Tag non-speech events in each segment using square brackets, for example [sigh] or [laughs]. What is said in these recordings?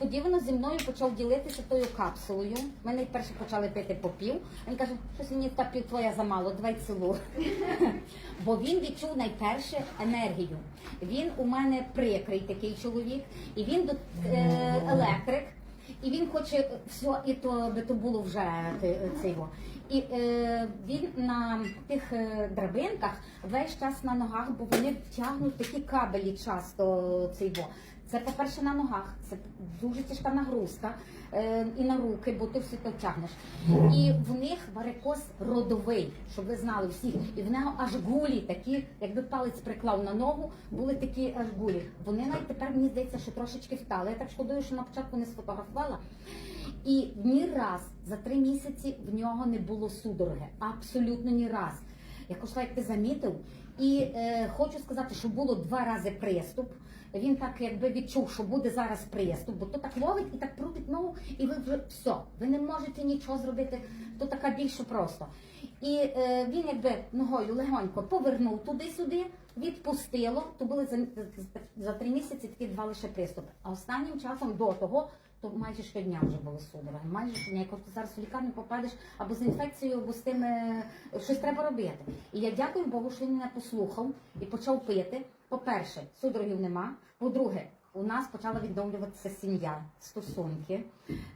несподівано зі мною почав ділитися тою капсулою. Ми найперше почали пити по пів. Він каже, щось мені та пів твоя замало, давай цілу. [laughs] Бо він відчув найперше енергію. Він у мене прикрий такий чоловік, і він е, електрик. І він хоче все, і то би то було вже те- це його. І е, він на тих е, драбинках весь час на ногах, бо вони тягнуть такі кабелі часто цей його. Це по-перше на ногах, це дуже тяжка нагрузка е, і на руки, бо ти все то тягнеш. І в них варикоз родовий, щоб ви знали всі. І в нього аж гулі такі, якби палець приклав на ногу, були такі аж гулі. Вони навіть тепер мені здається, що трошечки встали. Я так шкодую, що на початку не сфотографувала. І ні раз за три місяці в нього не було судороги. Абсолютно ні раз. Я кажу, як ти замітив, і е, хочу сказати, що було два рази приступ. Він так якби відчув, що буде зараз приступ, бо то так ловить і так крутить ногу, і ви вже все, ви не можете нічого зробити, то така більше просто. І е, він якби ногою легонько повернув туди-сюди, відпустило. То були за, за три місяці такі два лише приступи. А останнім часом до того то майже щодня вже були судороги. Майже щодня, як ти зараз у лікарню попадеш або з інфекцією, або з тим щось треба робити. І я дякую Богу, що він мене послухав і почав пити. По-перше, судорогів нема. По-друге, у нас почала відновлюватися сім'я, стосунки.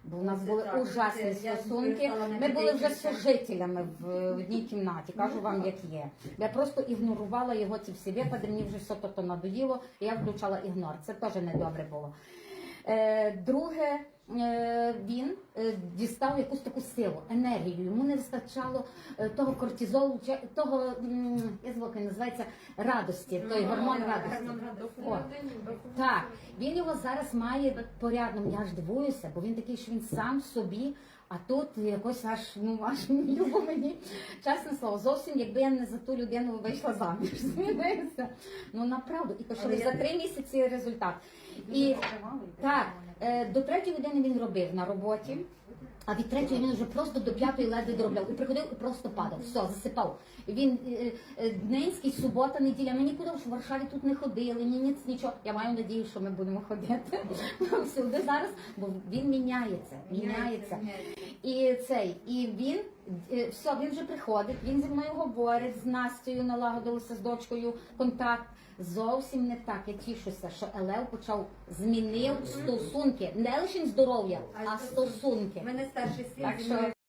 Бо у нас Це були так, ужасні це стосунки. Ми були вже сожителями в в одній кімнаті. Кажу вам, як є. Я просто ігнорувала його ці всі випади. Мені вже все то надоїло, і я включала ігнор. Це теж недобре було. Е, друге, е, він е, дістав якусь таку силу, енергію. Йому не вистачало того кортизолу, того я як він називається радості, той гормон радості. О, так, він його зараз має порядно. Я ж дивуюся, бо він такий, що він сам собі. А тут якось аж ну аж [laughs] любо мені. Чесне слово, зовсім якби я не за ту людину вийшла заміж. [laughs] Змінився. Ну направду. І то що за три місяці результат. І так, е, до третьої години він робив на роботі, а від третьої він вже просто до п'ятої ледве доробляв. І приходив і просто падав. Все, засипав. Він е, е, Дненський, субота, неділя. Ми нікуди в Варшаві тут не ходили, ні, ніц, нічого. Я маю надію, що ми будемо ходити [laughs] всюди зараз, бо він міняється, міняється. І цей, і він все, він вже приходить, він зі мною говорить, з Настею налагодилися з дочкою контакт. Зовсім не так. Я тішуся, що Елев почав змінив стосунки, не лише здоров'я, а стосунки. У мене старший син Так що